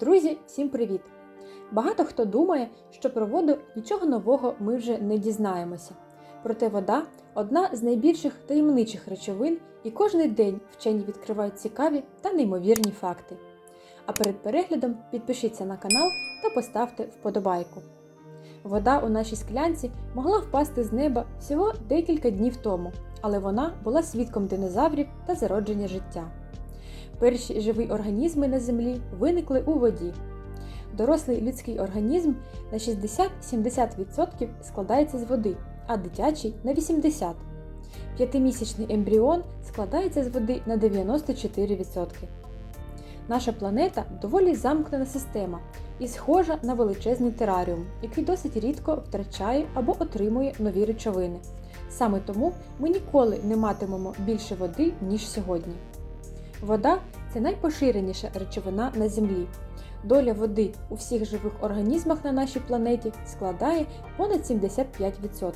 Друзі, всім привіт! Багато хто думає, що про воду нічого нового ми вже не дізнаємося. Проте вода одна з найбільших таємничих речовин, і кожен день вчені відкривають цікаві та неймовірні факти. А перед переглядом підпишіться на канал та поставте вподобайку. Вода у нашій склянці могла впасти з неба всього декілька днів тому, але вона була свідком динозаврів та зародження життя. Перші живі організми на землі виникли у воді. Дорослий людський організм на 60-70% складається з води, а дитячий на 80%. П'ятимісячний ембріон складається з води на 94%. Наша планета доволі замкнена система і схожа на величезний тераріум, який досить рідко втрачає або отримує нові речовини. Саме тому ми ніколи не матимемо більше води, ніж сьогодні. Вода це найпоширеніша речовина на Землі. Доля води у всіх живих організмах на нашій планеті складає понад 75%.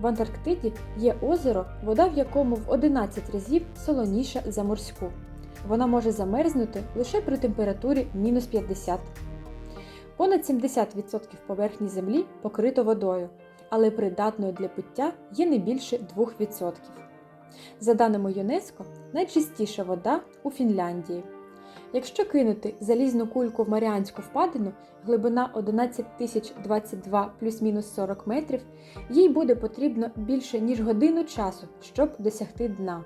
В Антарктиді є озеро, вода в якому в 11 разів солоніша за морську. Вона може замерзнути лише при температурі мінус 50. Понад 70% поверхні Землі покрито водою, але придатною для пиття є не більше 2%. За даними ЮНЕСКО, найчистіша вода у Фінляндії. Якщо кинути залізну кульку в Маріанську впадину, глибина 11 022 плюс-мінус 40 метрів, їй буде потрібно більше ніж годину часу, щоб досягти дна.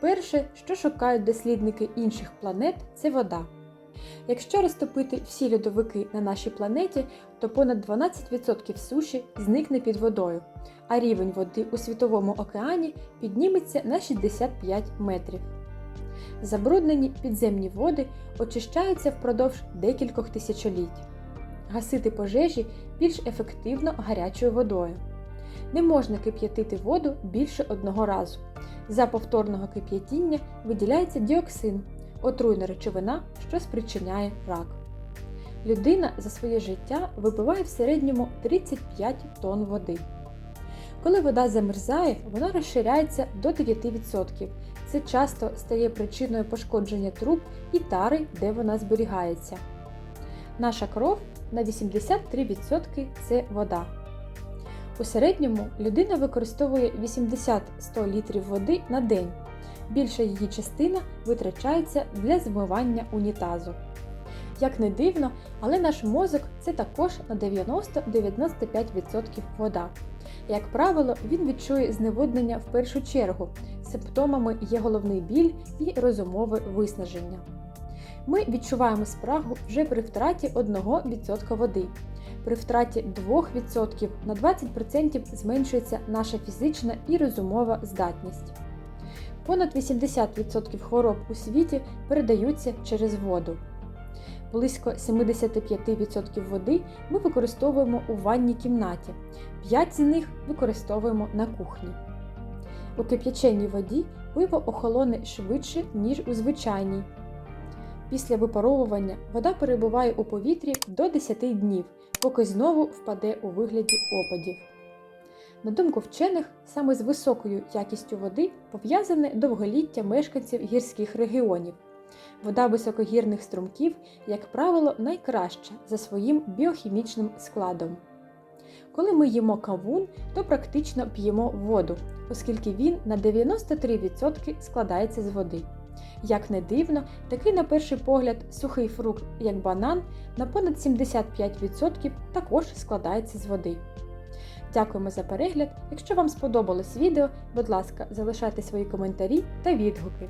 Перше, що шукають дослідники інших планет, це вода. Якщо розтопити всі льодовики на нашій планеті, то понад 12% суші зникне під водою, а рівень води у Світовому океані підніметься на 65 метрів. Забруднені підземні води очищаються впродовж декількох тисячоліть. Гасити пожежі більш ефективно гарячою водою. Не можна кип'ятити воду більше одного разу. За повторного кип'ятіння виділяється діоксин, отруйна речовина, що спричиняє рак. Людина за своє життя випиває в середньому 35 тонн води. Коли вода замерзає, вона розширяється до 9%. Це часто стає причиною пошкодження труб і тари, де вона зберігається. Наша кров на 83% це вода. У середньому людина використовує 80-100 літрів води на день. Більша її частина витрачається для змивання унітазу. Як не дивно, але наш мозок це також на 90-95% вода. Як правило, він відчує зневоднення в першу чергу. Симптомами є головний біль і розумове виснаження. Ми відчуваємо спрагу вже при втраті 1% води. При втраті 2% на 20% зменшується наша фізична і розумова здатність. Понад 80% хвороб у світі передаються через воду. Близько 75% води ми використовуємо у ванній кімнаті, 5 з них використовуємо на кухні. У кип'яченій воді пиво охолоне швидше, ніж у звичайній. Після випаровування вода перебуває у повітрі до 10 днів, поки знову впаде у вигляді опадів. На думку вчених, саме з високою якістю води пов'язане довголіття мешканців гірських регіонів. Вода високогірних струмків, як правило, найкраща за своїм біохімічним складом. Коли ми їмо кавун, то практично п'ємо воду, оскільки він на 93% складається з води. Як не дивно, такий на перший погляд сухий фрукт, як банан, на понад 75% також складається з води. Дякуємо за перегляд! Якщо вам сподобалось відео, будь ласка, залишайте свої коментарі та відгуки.